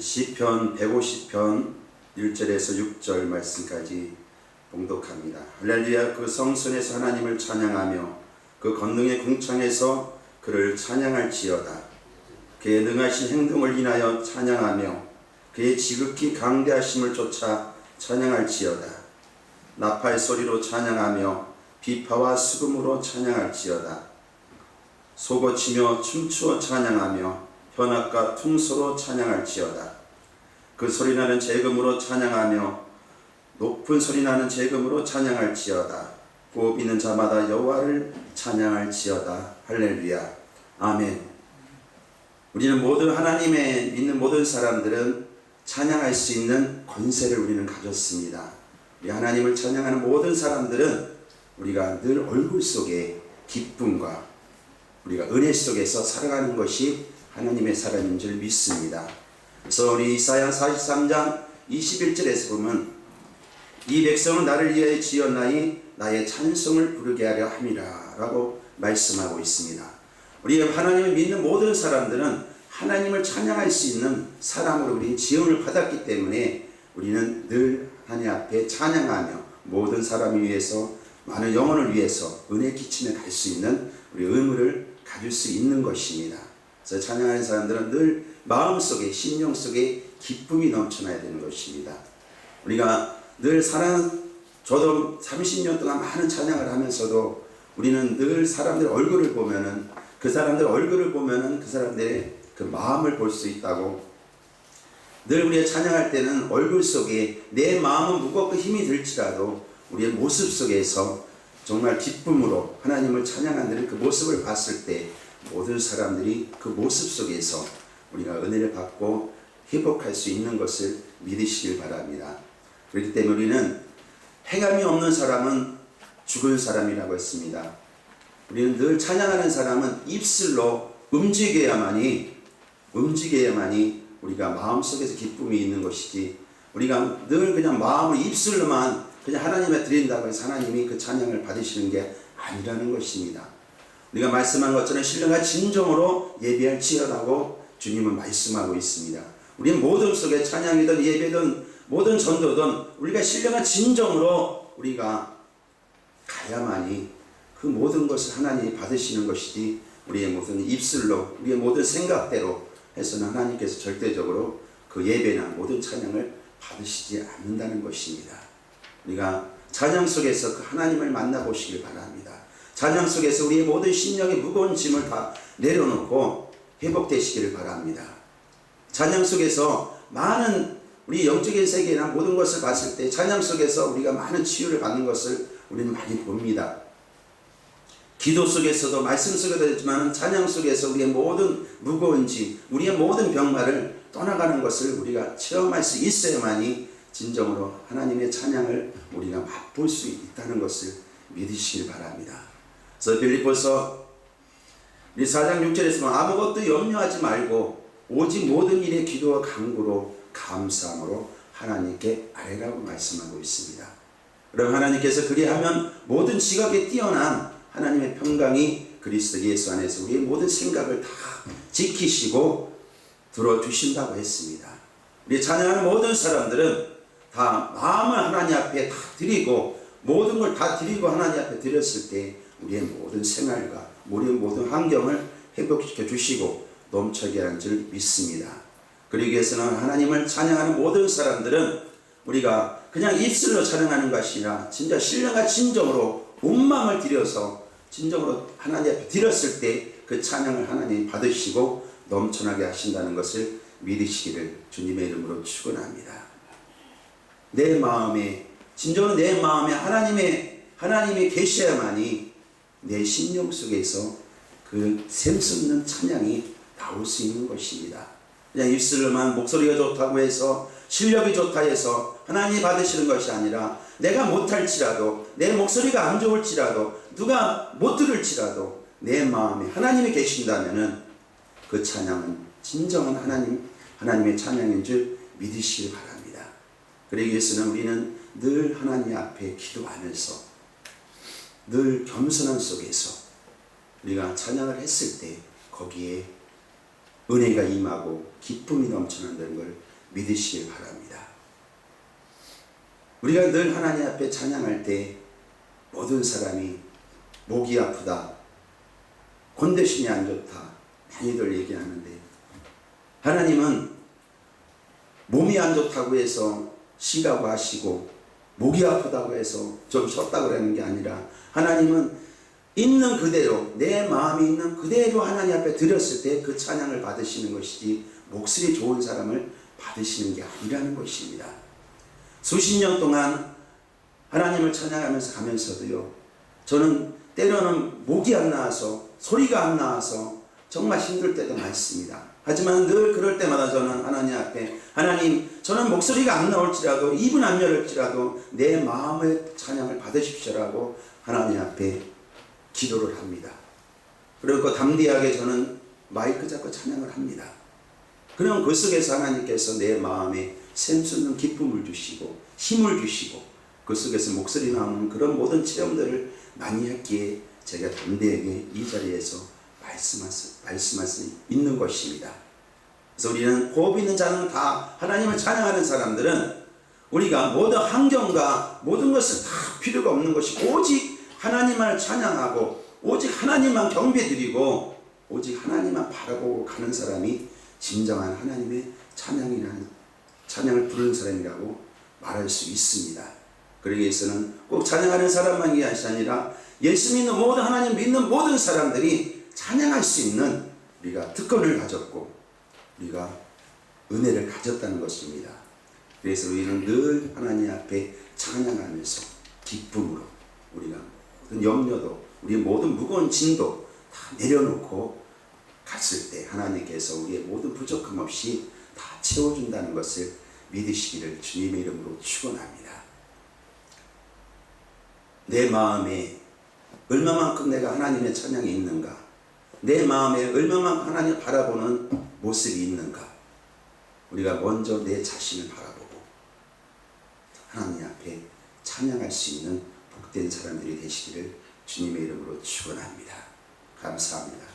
시편 150편 1절에서 6절 말씀까지 봉독합니다. 할렐루야 그 성전에서 하나님을 찬양하며 그 건능의 궁창에서 그를 찬양할지어다. 그의 능하신 행동을 인하여 찬양하며 그의 지극히 강대하심을 쫓아 찬양할지어다. 나팔 소리로 찬양하며 비파와 수금으로 찬양할지어다. 소고치며 춤추어 찬양하며 현악과 퉁소로 찬양할지어다. 그 소리 나는 재금으로 찬양하며 높은 소리 나는 재금으로 찬양할지어다. 호흡 있는 자마다 여호와를 찬양할지어다. 할렐루야. 아멘. 우리는 모든 하나님의 믿는 모든 사람들은 찬양할 수 있는 권세를 우리는 가졌습니다. 우리 하나님을 찬양하는 모든 사람들은 우리가 늘 얼굴 속에 기쁨과 우리가 은혜 속에서 살아가는 것이 하나님의 사람인 줄 믿습니다. 그래서 우리 이사야 43장 21절에서 보면 이 백성은 나를 위하여 지었나니 나의 찬송을 부르게 하려 함이라 라고 말씀하고 있습니다. 우리 하나님을 믿는 모든 사람들은 하나님을 찬양할 수 있는 사람으로 우리 지음을 받았기 때문에 우리는 늘 하나님 앞에 찬양하며 모든 사람을 위해서 많은 영혼을 위해서 은혜 끼치며 갈수 있는 우리 의무를 가질 수 있는 것입니다. 그래서 찬양하는 사람들은 늘 마음속에 심령 속에 기쁨이 넘쳐나야 되는 것입니다. 우리가 늘 사랑 저도 30년 동안 많은 찬양을 하면서도 우리는 늘 사람들 얼굴을 보면은 그 사람들 얼굴을 보면은 그 사람들의 그 마음을 볼 수 있다고 늘 우리가 찬양할 때는 얼굴 속에 내 마음은 무겁고 힘이 들지라도 우리의 모습 속에서 정말 기쁨으로 하나님을 찬양하는 그 모습을 봤을 때 모든 사람들이 그 모습 속에서 우리가 은혜를 받고 회복할 수 있는 것을 믿으시길 바랍니다. 그렇기 때문에 우리는 행함이 없는 사람은 죽은 사람이라고 했습니다. 우리는 늘 찬양하는 사람은 입술로 움직여야만이 움직여야만이 우리가 마음속에서 기쁨이 있는 것이지 우리가 늘 그냥 마음을 입술로만 그냥 하나님에 드린다고 해서 하나님이 그 찬양을 받으시는 게 아니라는 것입니다. 우리가 말씀한 것처럼 신령과 진정으로 예배할지어라고 주님은 말씀하고 있습니다. 우리는 모든 속에 찬양이든 예배든 모든 전도든 우리가 신령한 진정으로 우리가 가야만이 그 모든 것을 하나님이 받으시는 것이지 우리의 모든 입술로 우리의 모든 생각대로 해서는 하나님께서 절대적으로 그 예배나 모든 찬양을 받으시지 않는다는 것입니다. 우리가 찬양 속에서 그 하나님을 만나보시길 바랍니다. 찬양 속에서 우리의 모든 심령의 무거운 짐을 다 내려놓고 회복되시기를 바랍니다. 찬양 속에서 많은 우리 영적인 세계나 모든 것을 봤을 때 찬양 속에서 우리가 많은 치유를 받는 것을 우리는 많이 봅니다. 기도 속에서도 말씀 속에도 있지만 찬양 속에서 우리의 모든 무거운 짐, 우리의 모든 병마를 떠나가는 것을 우리가 체험할 수 있어야만이 진정으로 하나님의 찬양을 우리가 맛볼 수 있다는 것을 믿으시길 바랍니다. 그래서 우리 4장 6절에서 아무것도 염려하지 말고 오직 모든 일에 기도와 간구로 감사함으로 하나님께 아뢰라고 말씀하고 있습니다. 그럼 하나님께서 그리하면 모든 지각에 뛰어난 하나님의 평강이 그리스도 예수 안에서 우리의 모든 생각을 다 지키시고 들어주신다고 했습니다. 우리 찬양하는 모든 사람들은 다 마음을 하나님 앞에 다 드리고 모든 걸 다 드리고 하나님 앞에 드렸을 때 우리의 모든 생활과 우리의 모든 환경을 회복시켜 주시고 넘쳐게 하는 줄 믿습니다. 그러기 위해서는 하나님을 찬양하는 모든 사람들은 우리가 그냥 입술로 찬양하는 것이 아니라 진짜 신령과 진정으로 온 마음을 들여서 진정으로 하나님 앞에 드렸을 때 그 찬양을 하나님이 받으시고 넘쳐나게 하신다는 것을 믿으시기를 주님의 이름으로 축원합니다. 내 마음에 진정으로 내 마음에 하나님의 하나님이 계셔야만이 내 심령 속에서 그 샘솟는 찬양이 나올 수 있는 것입니다. 그냥 입술로만 목소리가 좋다고 해서 실력이 좋다 해서 하나님이 받으시는 것이 아니라 내가 못할지라도 내 목소리가 안 좋을지라도 누가 못 들을지라도 내 마음에 하나님이 계신다면은 그 찬양은 진정한 하나님 하나님의 찬양인 줄 믿으시기 바랍니다. 그러기 위해서는 우리는 늘 하나님 앞에 기도하면서 늘 겸손한 속에서 우리가 찬양을 했을 때 거기에 은혜가 임하고 기쁨이 넘쳐난다는 걸 믿으시길 바랍니다. 우리가 늘 하나님 앞에 찬양할 때 모든 사람이 목이 아프다, 컨디션이 안 좋다, 많이들 얘기하는데 하나님은 몸이 안 좋다고 해서 쉬라고 하시고 목이 아프다고 해서 좀 쉬었다 그러는 게 아니라 하나님은 있는 그대로 내 마음이 있는 그대로 하나님 앞에 드렸을 때 그 찬양을 받으시는 것이지 목소리 좋은 사람을 받으시는 게 아니라는 것입니다. 수십 년 동안 하나님을 찬양하면서 가면서도요. 저는 때로는 목이 안 나와서 소리가 안 나와서 정말 힘들 때도 많습니다. 하지만 늘 그럴 때마다 저는 하나님 앞에 하나님 저는 목소리가 안 나올지라도 입은 안 열을지라도 내 마음의 찬양을 받으십시오라고 하나님 앞에 기도를 합니다. 그리고 담대하게 저는 마이크 잡고 찬양을 합니다. 그럼 그 속에서 하나님께서 내 마음에 샘솟는 기쁨을 주시고 힘을 주시고 그 속에서 목소리 나오는 그런 모든 체험들을 많이 했기에 제가 담대하게 이 자리에서 말씀할 수, 말씀할 수 있는 것입니다. 그래서 우리는 호흡 있는 자는 다 하나님을 찬양하는 사람들은 우리가 모든 환경과 모든 것을 다 필요가 없는 것이 오직 하나님을 찬양하고 오직 하나님만 경배드리고 오직 하나님만 바라보고 가는 사람이 진정한 하나님의 찬양이라는 찬양을 부르는 사람이라고 말할 수 있습니다. 그러기 위해서는 꼭 찬양하는 사람만 이 것이 아니라 예수 믿는 모든 하나님 믿는 모든 사람들이 찬양할 수 있는 우리가 특권을 가졌고 우리가 은혜를 가졌다는 것입니다. 그래서 우리는 늘 하나님 앞에 찬양하면서 기쁨으로 우리가 모든 염려도 우리 모든 무거운 짐도 다 내려놓고 갔을 때 하나님께서 우리의 모든 부족함 없이 다 채워준다는 것을 믿으시기를 주님의 이름으로 축원합니다. 내 마음에 얼마만큼 내가 하나님의 찬양이 있는가? 내 마음에 얼마만큼 하나님 바라보는 모습이 있는가? 우리가 먼저 내 자신을 바라보고 하나님 앞에 찬양할 수 있는 복된 사람들이 되시기를 주님의 이름으로 축원합니다. 감사합니다.